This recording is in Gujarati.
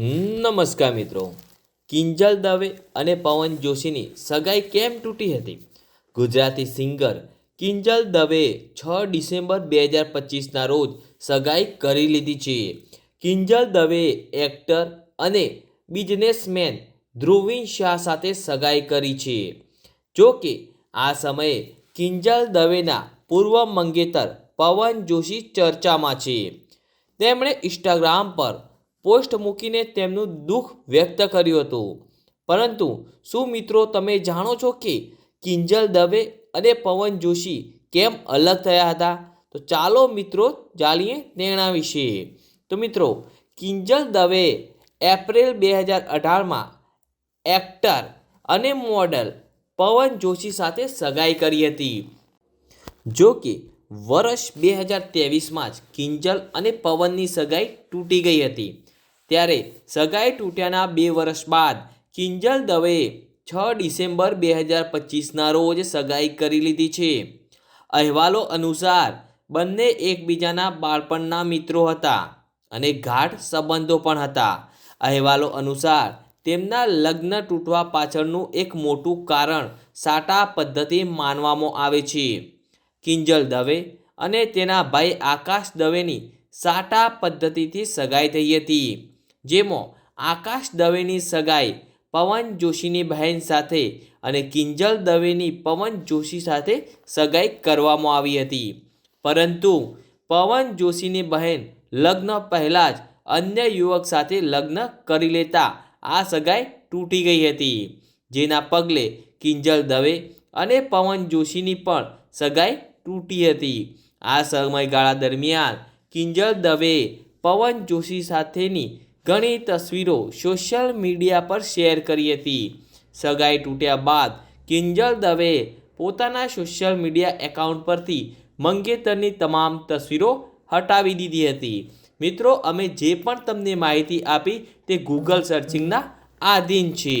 નમસ્કાર મિત્રો. કિંજલ દવે અને પવન જોશીની સગાઈ કેમ તૂટી હતી? ગુજરાતી સિંગર કિંજલ દવે છ ડિસેમ્બર બે હજાર પચીસના રોજ સગાઈ કરી લીધી છે. કિંજલ દવે એક્ટર અને બિઝનેસમેન ધ્રુવિન શાહ સાથે સગાઈ કરી છે. જો કે આ સમયે કિંજલ દવેના પૂર્વ મંગેતર પવન જોશી ચર્ચામાં છે. તેમણે ઇન્સ્ટાગ્રામ પર પોસ્ટ મૂકીને તેમનું દુઃખ વ્યક્ત કર્યું હતું. પરંતુ શું મિત્રો તમે જાણો છો કે કિંજલ દવે અને પવન જોશી કેમ અલગ થયા હતા? તો ચાલો મિત્રો જાણીએ તેના વિશે. તો મિત્રો, કિંજલ દવે એપ્રિલ બે હજાર અઢારમાં એક્ટર અને મોડલ પવન જોશી સાથે સગાઈ કરી હતી. જો કે, વર્ષ બે હજાર ત્રેવીસમાં જ કિંજલ અને પવનની સગાઈ તૂટી ગઈ હતી. ત્યારે સગાઈ તૂટ્યાના બે વર્ષ બાદ કિંજલ દવેએ છ ડિસેમ્બર બે હજાર પચીસના રોજ સગાઈ કરી લીધી છે. અહેવાલો અનુસાર, બંને એકબીજાના બાળપણના મિત્રો હતા અને ગાઢ સંબંધો પણ હતા. અહેવાલો અનુસાર, તેમના લગ્ન તૂટવા પાછળનું એક મોટું કારણ સાટા પદ્ધતિ માનવામાં આવે છે. કિંજલ દવે અને તેના ભાઈ આકાશ દવેની સાટા પદ્ધતિથી સગાઈ થઈ હતી. જેમાં આકાશ દવેની સગાઈ, પવન જોશીની બહેન સાથે અને કિંજલ દવેની પવન જોશી સાથે સગાઈ કરવામાં આવી હતી. પરંતુ પવન જોશીની બહેન લગ્ન પહેલાં જ અન્ય યુવક સાથે લગ્ન કરી લેતા આ સગાઈ તૂટી ગઈ હતી, જેના પગલે કિંજલ દવે અને પવન જોશીની પણ સગાઈ તૂટી હતી. આ સમયગાળા દરમિયાન કિંજલ દવે પવન જોશી સાથેની ઘણી તસવીરો સોશિયલ મીડિયા પર શેર કરી હતી. સગાઈ તૂટ્યા બાદ કિંજલ દવેએ પોતાના સોશિયલ મીડિયા એકાઉન્ટ પરથી મંગેતરની તમામ તસવીરો હટાવી દીધી હતી. મિત્રો, અમે જે પણ તમને માહિતી આપી તે ગૂગલ સર્ચિંગના આધીન છે